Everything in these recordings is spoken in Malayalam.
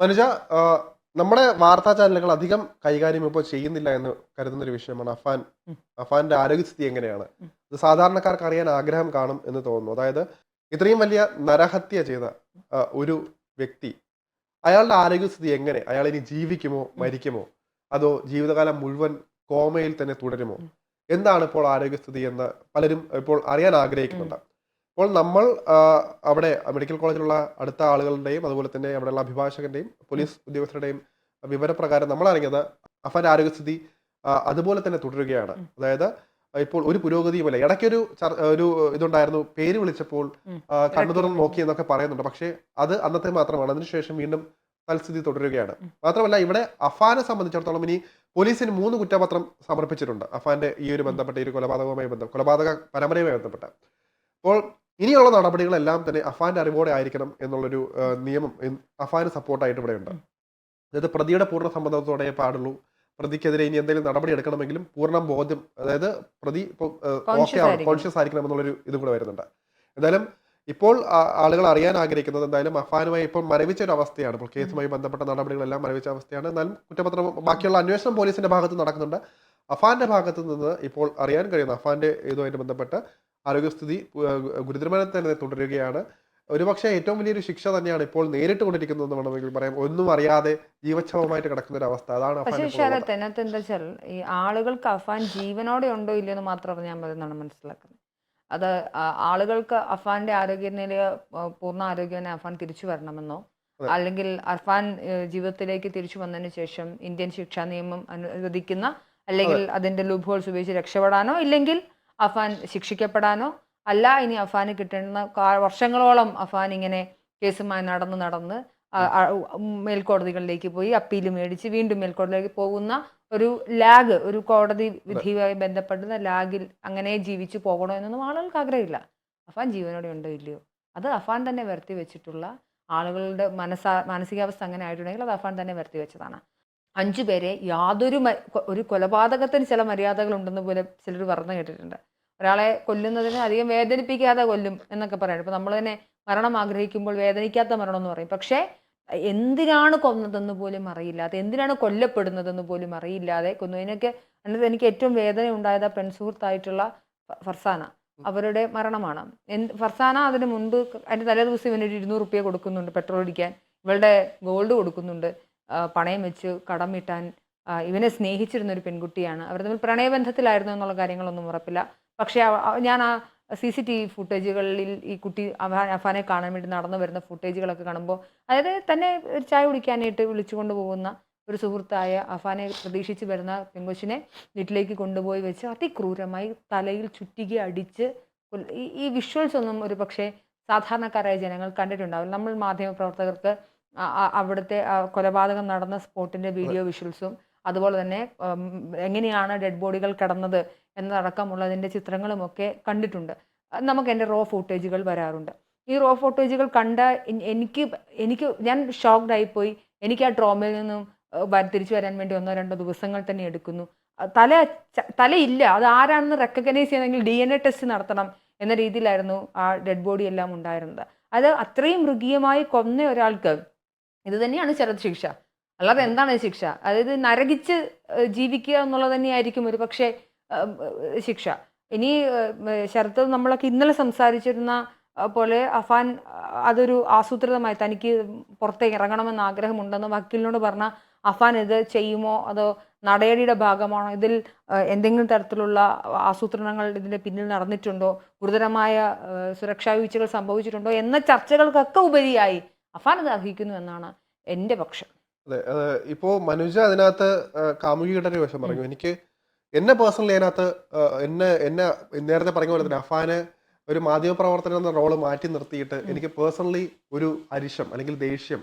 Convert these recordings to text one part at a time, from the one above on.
മനുജ നമ്മുടെ വാർത്താ ചാനലുകൾ അധികം കൈകാര്യം ഇപ്പോൾ ചെയ്യുന്നില്ല എന്ന് കരുതുന്ന ഒരു വിഷയമാണ് അഫാൻ. അഫാന്റെ ആരോഗ്യസ്ഥിതി എങ്ങനെയാണ്? ഇത് സാധാരണക്കാർക്ക് അറിയാൻ ആഗ്രഹം കാണും എന്ന് തോന്നുന്നു. അതായത് ഇത്രയും വലിയ നരഹത്യ ചെയ്ത ഒരു വ്യക്തി അയാളുടെ ആരോഗ്യസ്ഥിതി എങ്ങനെ? അയാൾ ഇനി ജീവിക്കുമോ? മരിക്കുമോ? അതോ ജീവിതകാലം മുഴുവൻ കോമയിൽ തന്നെ തുടരുമോ? എന്താണ് ഇപ്പോൾ ആരോഗ്യസ്ഥിതി എന്ന് പലരും ഇപ്പോൾ അറിയാൻ ആഗ്രഹിക്കുന്നുണ്ട്. അപ്പോൾ നമ്മൾ അവിടെ മെഡിക്കൽ കോളേജിലുള്ള അടുത്ത ആളുകളുടെയും അതുപോലെ തന്നെ അവിടെയുള്ള അഭിഭാഷകന്റെയും പോലീസ് ഉദ്യോഗസ്ഥരുടെയും വിവരപ്രകാരം നമ്മൾ അറിഞ്ഞത് അഫാന്റെ ആരോഗ്യസ്ഥിതി അതുപോലെ തന്നെ തുടരുകയാണ്. അതായത് ഇപ്പോൾ ഒരു പുരോഗതിയുമില്ല. ഇടയ്ക്കൊരു ഒരു ഇതുണ്ടായിരുന്നു. പേര് വിളിച്ചപ്പോൾ കണ്ണു തുറന്ന് നോക്കി എന്നൊക്കെ പറയുന്നുണ്ട്. പക്ഷേ അത് അന്നത്തെ മാത്രമാണ്. അതിനുശേഷം വീണ്ടും തൽസ്ഥിതി തുടരുകയാണ്. മാത്രമല്ല ഇവിടെ അഫാനെ സംബന്ധിച്ചിടത്തോളം ഇനി പോലീസിന് മൂന്ന് കുറ്റപത്രം സമർപ്പിച്ചിട്ടുണ്ട്. അഫാന്റെ ഈ ഒരു ബന്ധപ്പെട്ട ഈ ഒരു കൊലപാതകവുമായി ബന്ധം കൊലപാതക പരമ്പരയുമായി ബന്ധപ്പെട്ട. അപ്പോൾ ഇനിയുള്ള നടപടികളെല്ലാം തന്നെ അഫാന്റെ അറിവോടെ ആയിരിക്കണം എന്നുള്ളൊരു നിയമം അഫാന് സപ്പോർട്ടായിട്ട് ഇവിടെയുണ്ട് അതായത് പ്രതിയുടെ പൂർണ സമ്മതത്തോടെ പാടുള്ളൂ. പ്രതിക്കെതിരെ ഇനി എന്തെങ്കിലും നടപടി എടുക്കണമെങ്കിലും പൂർണ ബോധ്യം അതായത് പ്രതി. കോൺഷ്യസ് ആയിരിക്കണം. എന്നുള്ളൊരു ഇത് കൂടെ വരുന്നുണ്ട്. എന്തായാലും ഇപ്പോൾ ആളുകൾ അറിയാൻ ആഗ്രഹിക്കുന്നത് എന്തായാലും അഫാനുമായി ഇപ്പോൾ മരവിച്ച ഒരു അവസ്ഥയാണ്. ഇപ്പോൾ കേസുമായി ബന്ധപ്പെട്ട നടപടികളെല്ലാം മരവിച്ച അവസ്ഥയാണ്. എന്നാലും കുറ്റപത്രം ബാക്കിയുള്ള അന്വേഷണം പോലീസിന്റെ ഭാഗത്ത് നടക്കുന്നുണ്ട്. അഫാന്റെ ഭാഗത്ത് നിന്ന് ഇപ്പോൾ അറിയാൻ കഴിയുന്ന അഫാന്റെ ഇതുമായിട്ട് ബന്ധപ്പെട്ട് ആരോഗ്യസ്ഥിതി ഗുരുതരമായി തന്നെ തുടരുകയാണ്. ഒരുപക്ഷെ ഏറ്റവും വലിയൊരു ശിക്ഷ തന്നെയാണ് ഇപ്പോൾ നേരിട്ട് കൊണ്ടിരിക്കുന്നതെന്ന് വേണമെങ്കിൽ പറയാം. ഒന്നും അറിയാതെ ജീവക്ഷമമായിട്ട് കിടക്കുന്ന ഒരു അവസ്ഥ. അതാണ് പക്ഷേ അഫാൻ ഇപ്പോൾ അതിനകത്ത് എന്താ വെച്ചാൽ ഈ ആളുകൾക്ക് അഫാൻ ജീവനോടെ ഉണ്ടോ ഇല്ലയോ എന്ന് മാത്രം അറിഞ്ഞാൽ മതി എന്നാണ് മനസ്സിലാക്കുന്നത്. അത് ആളുകൾക്ക് അഫാന്റെ ആരോഗ്യനില നില പൂർണ ആരോഗ്യനെ അഫാൻ തിരിച്ചു വരണമെന്നോ അല്ലെങ്കിൽ അർഫാൻ ജീവിതത്തിലേക്ക് തിരിച്ചു വന്നതിന് ശേഷം ഇന്ത്യൻ ശിക്ഷാ നിയമം അനുവദിക്കുന്ന അല്ലെങ്കിൽ അതിന്റെ ലുഭോൾസ് ഉപയോഗിച്ച് രക്ഷപ്പെടാനോ ഇല്ലെങ്കിൽ അഫാൻ ശിക്ഷിക്കപ്പെടാനോ? അല്ല ഇനി അഫാന് കിട്ടുന്ന വർഷങ്ങളോളം അഫാൻ ഇങ്ങനെ കേസുമായി നടന്ന് നടന്ന് മേൽക്കോടതികളിലേക്ക് പോയി അപ്പീൽ മേടിച്ച് വീണ്ടും മേൽക്കോടതിയിലേക്ക് പോകുന്ന ഒരു ലാഗ് ഒരു കോടതി വിധിയുമായി ബന്ധപ്പെടുന്ന ലാഗിൽ അങ്ങനെ ജീവിച്ചു പോകണോ എന്നൊന്നും ആളുകൾക്ക് ആഗ്രഹമില്ല. അഫാൻ ജീവനോടെ ഉണ്ടോ ഇല്ലയോ? അത് അഫാൻ തന്നെ വരുത്തി വെച്ചിട്ടുള്ള ആളുകളുടെ മനസ്സാ മാനസികാവസ്ഥ അങ്ങനെ ആയിട്ടുണ്ടെങ്കിൽ അത് അഫാൻ തന്നെ വരുത്തി വെച്ചതാണ്. അഞ്ചു പേരെ യാതൊരു ഒരു കൊലപാതകത്തിന് ചില മര്യാദകൾ ഉണ്ടെന്ന് പോലെ ചിലർ പറഞ്ഞു കേട്ടിട്ടുണ്ട്. ഒരാളെ കൊല്ലുന്നതിന് അധികം വേദനിപ്പിക്കാതെ കൊല്ലും എന്നൊക്കെ പറയുന്നത് ഇപ്പൊ നമ്മൾ തന്നെ മരണം ആഗ്രഹിക്കുമ്പോൾ വേദനിക്കാത്ത മരണം എന്ന് പറയും. പക്ഷേ എന്തിനാണ് കൊന്നതെന്ന് പോലും അറിയില്ലാതെ എന്തിനാണ് കൊല്ലപ്പെടുന്നതെന്ന് പോലും അറിയില്ലാതെ കൊന്നതിനൊക്കെ എന്നിട്ട് എനിക്ക് ഏറ്റവും വേദന ഉണ്ടായത് ആ പെൺസുഹൃത്തായിട്ടുള്ള ഫർസാന. അവരുടെ മരണമാണ്. എന്ത് ഫർസാന അതിന് മുൻപ് അതിന്റെ തലേ ദിവസം ഇവനൊരു ഇരുന്നൂറ് റുപ്യ കൊടുക്കുന്നുണ്ട് പെട്രോൾ അടിക്കാൻ. ഇവളുടെ ഗോൾഡ് കൊടുക്കുന്നുണ്ട്. പണയം വെച്ച് കടം വീട്ടാൻ ഇവനെ സ്നേഹിച്ചിരുന്ന ഒരു പെൺകുട്ടിയാണ്. അവർ തമ്മിൽ പ്രണയബന്ധത്തിലായിരുന്നു എന്നുള്ള കാര്യങ്ങളൊന്നും ഉറപ്പില്ല. പക്ഷേ ഞാൻ ആ സി സി ടി വി ഫുട്ടേജുകളിൽ ഈ കുട്ടി അഫാനെ കാണാൻ വേണ്ടി നടന്നു വരുന്ന ഫുട്ടേജുകളൊക്കെ കാണുമ്പോൾ അതായത് തന്നെ ഒരു ചായ കുടിക്കാനായിട്ട് വിളിച്ചുകൊണ്ട് പോകുന്ന ഒരു സുഹൃത്തായ അഫാനെ പ്രതീക്ഷിച്ച് വരുന്ന പെങ്കൊച്ചിനെ വീട്ടിലേക്ക് കൊണ്ടുപോയി വെച്ച് അതിക്രൂരമായി തലയിൽ ചുറ്റിക അടിച്ച് ഈ വിഷ്വൽസ് ഒന്നും ഒരു പക്ഷേ സാധാരണക്കാരായ ജനങ്ങൾ കണ്ടിട്ടുണ്ടാവില്ല. നമ്മൾ മാധ്യമപ്രവർത്തകർക്ക് ആ- ആ- അവിടുത്തെ കൊലപാതകം നടന്ന സ്പോട്ടിന്റെ വീഡിയോ വിഷ്വൽസും അതുപോലെ തന്നെ എങ്ങനെയാണ് ഡെഡ് ബോഡികൾ കിടന്നത് എന്നതടക്കമുള്ളതിന്റെ ചിത്രങ്ങളുമൊക്കെ കണ്ടിട്ടുണ്ട്. നമുക്ക് എന്റെ റോ ഫൂട്ടേജുകൾ വരാറുണ്ട്. ഈ റോ ഫോട്ടേജുകൾ കണ്ട എനിക്ക് എനിക്ക് ഞാൻ ഷോക്ക്ഡ് ആയിപ്പോയി. എനിക്ക് ആ ട്രോമയിൽ നിന്നും തിരിച്ചു വരാൻ വേണ്ടി ഒന്നോ രണ്ടോ ദിവസങ്ങൾ തന്നെ എടുക്കുന്നു. തല തലയില്ല. അത് ആരാണെന്ന് റെക്കഗ്നൈസ് ചെയ്യണമെങ്കിൽ ഡി എൻ എ ടെസ്റ്റ് നടത്തണം എന്ന രീതിയിലായിരുന്നു ആ ഡെഡ് ബോഡി എല്ലാം ഉണ്ടായിരുന്നത്. അത് അത്രയും മൃഗീയമായി കൊന്ന ഒരാൾക്ക് ഇത് തന്നെയാണ് ശരത് ശിക്ഷ. അല്ലാതെ എന്താണ് ശിക്ഷ? അതായത് നരകിച്ച് ജീവിക്കുക എന്നുള്ളത് തന്നെയായിരിക്കും ഒരു പക്ഷേ ശിക്ഷ. ഇനി ശരത് ശരത്ത് നമ്മളൊക്കെ ഇന്നലെ സംസാരിച്ചിരുന്ന പോലെ അഫാൻ അതൊരു ആസൂത്രിതമായി തനിക്ക് പുറത്തേക്ക് ഇറങ്ങണമെന്ന് ആഗ്രഹമുണ്ടെന്ന് വക്കീലിനോട് പറഞ്ഞ അഫാൻ ഇത് ചെയ്യുമോ? അതോ നടയടിയുടെ ഭാഗമാണോ? ഇതിൽ എന്തെങ്കിലും തരത്തിലുള്ള ആസൂത്രണങ്ങൾ ഇതിന്റെ പിന്നിൽ നടന്നിട്ടുണ്ടോ? ഗുരുതരമായ സുരക്ഷാ വീഴ്ചകൾ സംഭവിച്ചിട്ടുണ്ടോ? എന്ന ചർച്ചകൾക്കൊക്കെ ഉപരിയായി അഫാൻ അത് അർഹിക്കുന്നു എന്നാണ് എന്റെ പക്ഷം. അതെ ഇപ്പോൾ ഇപ്പോ മനുജ അതിനകത്ത് കാമുകിയുടെ ഒരു വശം പറഞ്ഞു. എനിക്ക് എന്നെ പേഴ്സണലി അതിനകത്ത് എന്നെ എന്നെ നേരത്തെ പറഞ്ഞ പോലെ തന്നെ അഫാന് ഒരു മാധ്യമപ്രവർത്തനം എന്ന റോൾ മാറ്റി നിർത്തിയിട്ട് എനിക്ക് പേഴ്സണലി ഒരു അരിശം അല്ലെങ്കിൽ ദേഷ്യം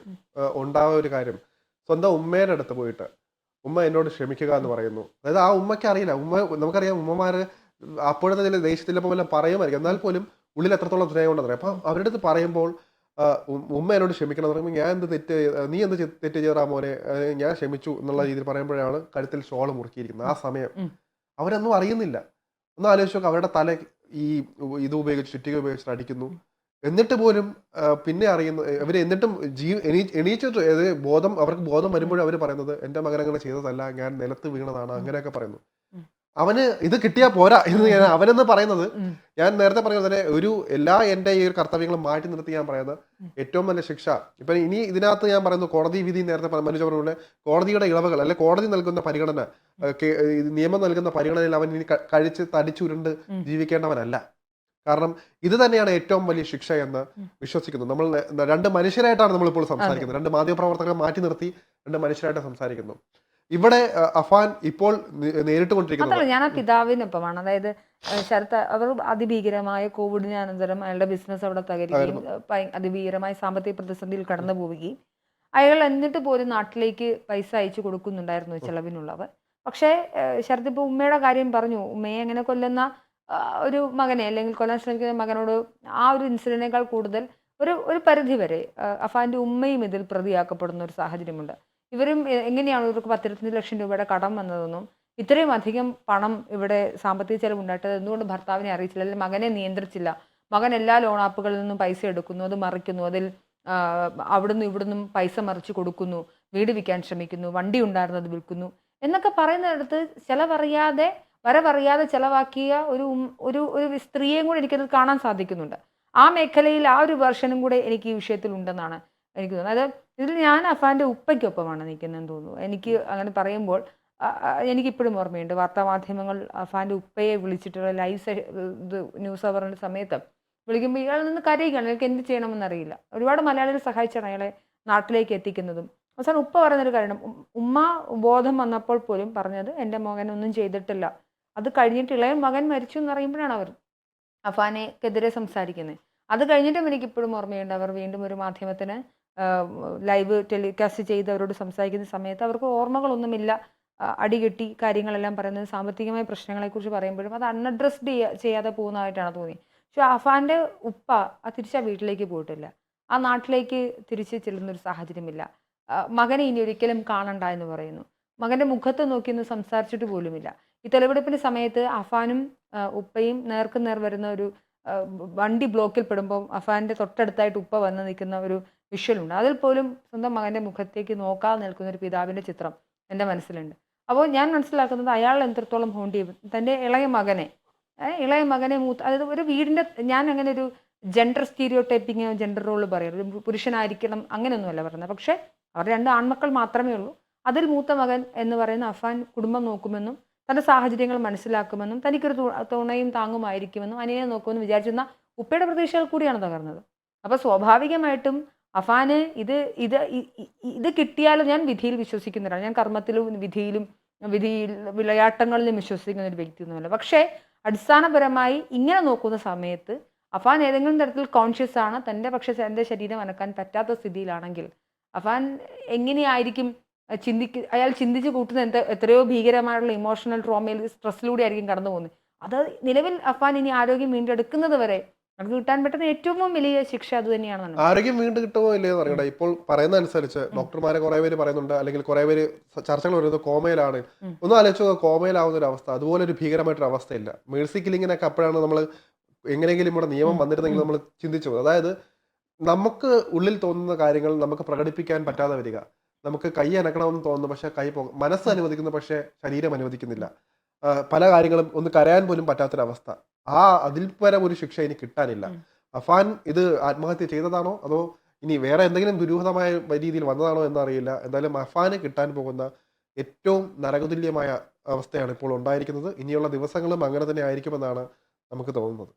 ഉണ്ടാവുന്ന ഒരു കാര്യം സ്വന്തം ഉമ്മയുടെ അടുത്ത് പോയിട്ട് ഉമ്മ എന്നോട് ക്ഷമിക്കുക എന്ന് പറയുന്നു. അതായത് ആ ഉമ്മയ്ക്ക് അറിയില്ല. ഉമ്മ നമുക്കറിയാം ഉമ്മമാര് അപ്പോഴത്തെ ചില ദേഷ്യത്തിലപ്പോൾ വല്ലതും പറയുമായിരിക്കും. എന്നാൽ പോലും ഉള്ളിൽ എത്രത്തോളം സ്നേഹം ഉണ്ടെന്ന് അറിയാം. അപ്പൊ അവരുടെ അടുത്ത് പറയുമ്പോൾ ഉമ്മ എന്നോട് ക്ഷമിക്കണം എന്ന് പറയുമ്പോൾ ഞാൻ എന്ത് തെറ്റ് നീ എന്ത് തെറ്റ് ചെയ്താ മോനെ? ഞാൻ ക്ഷമിച്ചു എന്നുള്ള രീതിയിൽ പറയുമ്പോഴാണ് കഴുത്തിൽ ഷോൾ മുറുക്കിയിരിക്കുന്നത്. ആ സമയം അവരൊന്നും അറിയുന്നില്ല. ഒന്ന് ആലോചിച്ച് അവരുടെ തല ഈ ഇത് ഉപയോഗിച്ച് ചുറ്റിക ഉപയോഗിച്ചിട്ട് അടിക്കുന്നു. എന്നിട്ട് പോലും പിന്നെ അറിയുന്ന ഇവർ എന്നിട്ടും ജീ എണീ എണീച്ചിട്ട് ബോധം അവർക്ക് ബോധം വരുമ്പോഴും അവർ പറയുന്നത് എന്റെ മകൻ അങ്ങനെ ചെയ്തതല്ല ഞാൻ നിലത്ത് വീണതാണ് അങ്ങനെയൊക്കെ പറയുന്നു. അവന് ഇത് കിട്ടിയാൽ പോരാ എന്ന് ഞാൻ അവനെന്ന് പറയുന്നത് ഞാൻ നേരത്തെ പറഞ്ഞ തന്നെ ഒരു എല്ലാ എന്റെ ഈ ഒരു കർത്തവ്യങ്ങളും മാറ്റി നിർത്തി ഞാൻ പറയുന്നത് ഏറ്റവും നല്ല ശിക്ഷ. ഇപ്പൊ ഇനി ഇതിനകത്ത് ഞാൻ പറയുന്നു കോടതി വിധി നേരത്തെ പറഞ്ഞ മനുഷ്യ പറഞ്ഞ പോലെ കോടതിയുടെ ഇളവുകൾ അല്ലെ കോടതി നൽകുന്ന പരിഗണന നിയമം നൽകുന്ന പരിഗണനയിൽ അവൻ ഇനി കഴിച്ച് തടിച്ചുരുണ്ട്. ജീവിക്കേണ്ടവനല്ല. കാരണം ഇത് തന്നെയാണ് ഏറ്റവും വലിയ ശിക്ഷ എന്ന് വിശ്വസിക്കുന്നു. നമ്മൾ രണ്ട് മനുഷ്യരായിട്ടാണ് നമ്മളിപ്പോൾ സംസാരിക്കുന്നത്. രണ്ട് മാധ്യമപ്രവർത്തകരെ മാറ്റി നിർത്തി രണ്ട് മനുഷ്യരായിട്ട് സംസാരിക്കുന്നു. ഇവിടെ അഫാൻ ഇപ്പോൾ നേരിട്ട് കൊണ്ടിരിക്കുന്നത് ഞാൻ ആ പിതാവിനൊപ്പമാണ്. അതായത് ശരത്ത് അവർ അതിഭീകരമായ കോവിഡിന് അനന്തരം അയാളുടെ ബിസിനസ് അവിടെ തകരുകയും അതിഭീകരമായ സാമ്പത്തിക പ്രതിസന്ധിയിൽ കടന്നു പോവുകയും അയാൾ എന്നിട്ട് പോലും നാട്ടിലേക്ക് പൈസ അയച്ചു കൊടുക്കുന്നുണ്ടായിരുന്നു ചെലവിനുള്ളവർ. പക്ഷേ ശരത് ഇപ്പോൾ ഉമ്മയുടെ കാര്യം പറഞ്ഞു. ഉമ്മയെ എങ്ങനെ കൊല്ലുന്ന ഒരു മകനെ അല്ലെങ്കിൽ കൊല്ലാൻ ശ്രമിക്കുന്ന മകനോട് ആ ഒരു ഇൻസിഡന്റിനേക്കാൾ കൂടുതൽ ഒരു ഒരു പരിധി വരെ അഫാന്റെ അഫാന്റെ ഉമ്മയും ഇതിൽ പ്രതിയാക്കപ്പെടുന്ന ഒരു സാഹചര്യമുണ്ട്. ഇവരും എങ്ങനെയാണ് ഇവർക്ക് പത്തിരുപത്തഞ്ച് ലക്ഷം രൂപയുടെ കടം വന്നതെന്നും ഇത്രയും അധികം പണം ഇവിടെ സാമ്പത്തിക ചെലവ് ഉണ്ടായിട്ടത് എന്തുകൊണ്ട് ഭർത്താവിനെ അറിയിച്ചില്ല? അല്ലെങ്കിൽ മകനെ നിയന്ത്രിച്ചില്ല. മകൻ എല്ലാ ലോൺ ആപ്പുകളിൽ നിന്നും പൈസ എടുക്കുന്നു അത് മറിക്കുന്നു അതിൽ അവിടുന്ന് ഇവിടുന്നും പൈസ മറിച്ച് കൊടുക്കുന്നു വീട് വിൽക്കാൻ ശ്രമിക്കുന്നു വണ്ടി ഉണ്ടായിരുന്നത് വിൽക്കുന്നു എന്നൊക്കെ പറയുന്നിടത്ത് ചിലവറിയാതെ വരവറിയാതെ ചിലവാക്കിയ ഒരു ഒരു ഒരു സ്ത്രീയെയും കൂടെ എനിക്കത് കാണാൻ സാധിക്കുന്നുണ്ട്. ആ മേഖലയിൽ ആ ഒരു വേർഷനും കൂടെ എനിക്ക് ഈ വിഷയത്തിൽ ഉണ്ടെന്നാണ്. എനിക്ക് തോന്നുന്നു. അത് ഇതിൽ ഞാൻ അഫാന്റെ ഉപ്പയ്ക്കൊപ്പമാണ് നിൽക്കുന്നതെന്ന് തോന്നുന്നു. എനിക്ക് അങ്ങനെ പറയുമ്പോൾ എനിക്കിപ്പോഴും ഓർമ്മയുണ്ട്. വാർത്താമാധ്യമങ്ങൾ അഫാന്റെ ഉപ്പയെ വിളിച്ചിട്ടുള്ള ലൈവ് സെഷ ഇത് ന്യൂസ് അവറിന്റെ സമയത്ത് വിളിക്കുമ്പോൾ ഇയാൾ നിന്ന് കരയുകയാണ്. എനിക്ക് എന്ത് ചെയ്യണമെന്നറിയില്ല. ഒരുപാട് മലയാളികൾ സഹായിച്ചാണ് അയാളെ നാട്ടിലേക്ക് എത്തിക്കുന്നതും. അവസാനം ഉപ്പ പറയുന്നൊരു കാര്യം ഉം- ഉമ്മ ബോധം വന്നപ്പോൾ പോലും പറഞ്ഞത് എന്റെ മകൻ ഒന്നും ചെയ്തിട്ടില്ല. അത് കഴിഞ്ഞിട്ട് ഇളയ മകൻ മരിച്ചു എന്ന് അറിയുമ്പോഴാണ് അവർ അഫാനെക്കെതിരെ സംസാരിക്കുന്നത്. അത് കഴിഞ്ഞിട്ടും എനിക്ക് ഇപ്പോഴും ഓർമ്മയുണ്ട്. അവർ വീണ്ടും ഒരു മാധ്യമത്തിന് ലൈവ് ടെലികാസ്റ്റ് ചെയ്തവരോട് സംസാരിക്കുന്ന സമയത്ത് അവർക്ക് ഓർമ്മകളൊന്നുമില്ല. അടികെട്ടി കാര്യങ്ങളെല്ലാം പറയുന്നത് സാമ്പത്തികമായ പ്രശ്നങ്ങളെക്കുറിച്ച് പറയുമ്പോഴും അത് അൺഅഡ്രസ്ഡ് ചെയ്യാതെ പോകുന്നതായിട്ടാണ് തോന്നി പക്ഷെ അഫാന്റെ ഉപ്പ ആ തിരിച്ച് ആ വീട്ടിലേക്ക് പോയിട്ടില്ല. ആ നാട്ടിലേക്ക് തിരിച്ച് ചെല്ലുന്നൊരു സാഹചര്യമില്ല. മകനെ ഇനി ഒരിക്കലും കാണണ്ട എന്ന് പറയുന്നു. മകന്റെ മുഖത്ത് നോക്കിയൊന്ന് സംസാരിച്ചിട്ട് പോലുമില്ല. ഈ തെളിവെടുപ്പിന്റെ സമയത്ത് അഫാനും ഉപ്പയും നേർക്ക് നേർ വരുന്ന ഒരു വണ്ടി ബ്ലോക്കിൽ പെടുമ്പോൾ അഫാന്റെ തൊട്ടടുത്തായിട്ട് ഉപ്പ വന്ന് നിൽക്കുന്ന ഒരു വിഷ്വലുണ്ട്. അതിൽ പോലും സ്വന്തം മകന്റെ മുഖത്തേക്ക് നോക്കാതെ നിൽക്കുന്ന ഒരു പിതാവിന്റെ ചിത്രം എന്റെ മനസ്സിലുണ്ട്. അപ്പോൾ ഞാൻ മനസ്സിലാക്കുന്നത് അയാൾ എത്രത്തോളം ഹോണ്ടി തന്റെ ഇളയ മകനെ ഇളയ മകനെ മൂത്ത് അതായത് ഒരു വീടിന്റെ ഞാൻ അങ്ങനെ ഒരു gender stereotyping gender role പറയും ഒരു പുരുഷനായിരിക്കണം അങ്ങനെയൊന്നുമല്ല പറയുന്നത്. പക്ഷേ അവർ രണ്ട് ആൺമക്കൾ മാത്രമേ ഉള്ളൂ. അതിൽ മൂത്ത മകൻ എന്ന് പറയുന്ന അഫാൻ കുടുംബം നോക്കുമെന്നും തന്റെ സാഹചര്യങ്ങൾ മനസ്സിലാക്കുമെന്നും തനിക്കൊരു തുണയും താങ്ങുമായിരിക്കുമെന്നും അനിയനെ നോക്കുമെന്നും വിചാരിച്ചിരുന്ന ഉപ്പയുടെ പ്രതീക്ഷകൾ കൂടിയാണ് തകർന്നത്. അപ്പോൾ സ്വാഭാവികമായിട്ടും അഫാന് ഇത് ഇത് ഇത് കിട്ടിയാലും ഞാൻ വിധിയിൽ വിശ്വസിക്കുന്നവരാണ്. ഞാൻ കർമ്മത്തിലും വിധിയിലും വിധിയിൽ വിളയാട്ടങ്ങളിലും വിശ്വസിക്കുന്ന ഒരു വ്യക്തിയൊന്നുമല്ല. പക്ഷേ അടിസ്ഥാനപരമായി ഇങ്ങനെ നോക്കുന്ന സമയത്ത് അഫാൻ ഏതെങ്കിലും തരത്തിൽ കോൺഷ്യസ് ആണ് തന്റെ പക്ഷെ തന്റെ ശരീരം അനക്കാൻ പറ്റാത്ത സ്ഥിതിയിലാണെങ്കിൽ അഫാൻ എങ്ങനെയായിരിക്കും ചിന്തിക്ക് അയാൾ ചിന്തിച്ച് കൂട്ടുന്ന എന്ത് എത്രയോ ഭീകരമായിട്ടുള്ള ഇമോഷണൽ ട്രോമയിൽ സ്ട്രെസ്സിലൂടെ ആയിരിക്കും കടന്നു പോകുന്നത് അത് നിലവിൽ അഫാൻ ഇനി ആരോഗ്യം വീണ്ടെടുക്കുന്നത് വരെ നമുക്ക് കിട്ടാൻ പറ്റുന്ന ഏറ്റവും വലിയ ശിക്ഷ അത് തന്നെയാണ് ആരോഗ്യം വീണ്ടും കിട്ടുമോ ഇല്ലയോ അറിയണ്ട ഇപ്പോൾ പറയുന്ന അനുസരിച്ച് ഡോക്ടർമാരെ കുറെ പേര് പറയുന്നുണ്ട്. അല്ലെങ്കിൽ കുറെ പേര് ചർച്ചകൾ വരുന്നത് കോമയിലാണ്. ഒന്ന് ആലോചിച്ച് കോമയിലാവുന്ന ഒരു അവസ്ഥ. അതുപോലെ ഒരു ഭീകരമായിട്ടൊരു അവസ്ഥയില്ല. മേഴ്സി കില്ലിങ്ങിനൊക്കെ അപ്പോഴാണ് നമ്മൾ എങ്ങനെയെങ്കിലും ഇവിടെ നിയമം വന്നിരുന്നെങ്കിൽ നമ്മൾ ചിന്തിച്ചു പോകും അതായത് നമുക്ക് ഉള്ളിൽ തോന്നുന്ന കാര്യങ്ങൾ നമുക്ക് പ്രകടിപ്പിക്കാൻ പറ്റാതെ വരിക. നമുക്ക് കൈ അനക്കണമെന്ന് തോന്നുന്നു പക്ഷെ കൈ പോ മനസ്സ് അനുവദിക്കുന്നു പക്ഷേ ശരീരം അനുവദിക്കുന്നില്ല. പല കാര്യങ്ങളും ഒന്ന് കരയാൻ പോലും പറ്റാത്തൊരവസ്ഥ. ആ അതിൽ പരം ഒരു ശിക്ഷ ഇനി കിട്ടാനില്ല. അഫാൻ ഇത് ആത്മഹത്യ ചെയ്തതാണോ? അതോ ഇനി വേറെ എന്തെങ്കിലും ദുരൂഹതമായ രീതിയിൽ വന്നതാണോ എന്നറിയില്ല. എന്തായാലും അഫാന് കിട്ടാൻ പോകുന്ന ഏറ്റവും നരകതുല്യമായ അവസ്ഥയാണ് ഇപ്പോൾ ഉണ്ടായിരിക്കുന്നത്. ഇനിയുള്ള ദിവസങ്ങളും അങ്ങനെ തന്നെ ആയിരിക്കുമെന്നാണ് നമുക്ക് തോന്നുന്നത്.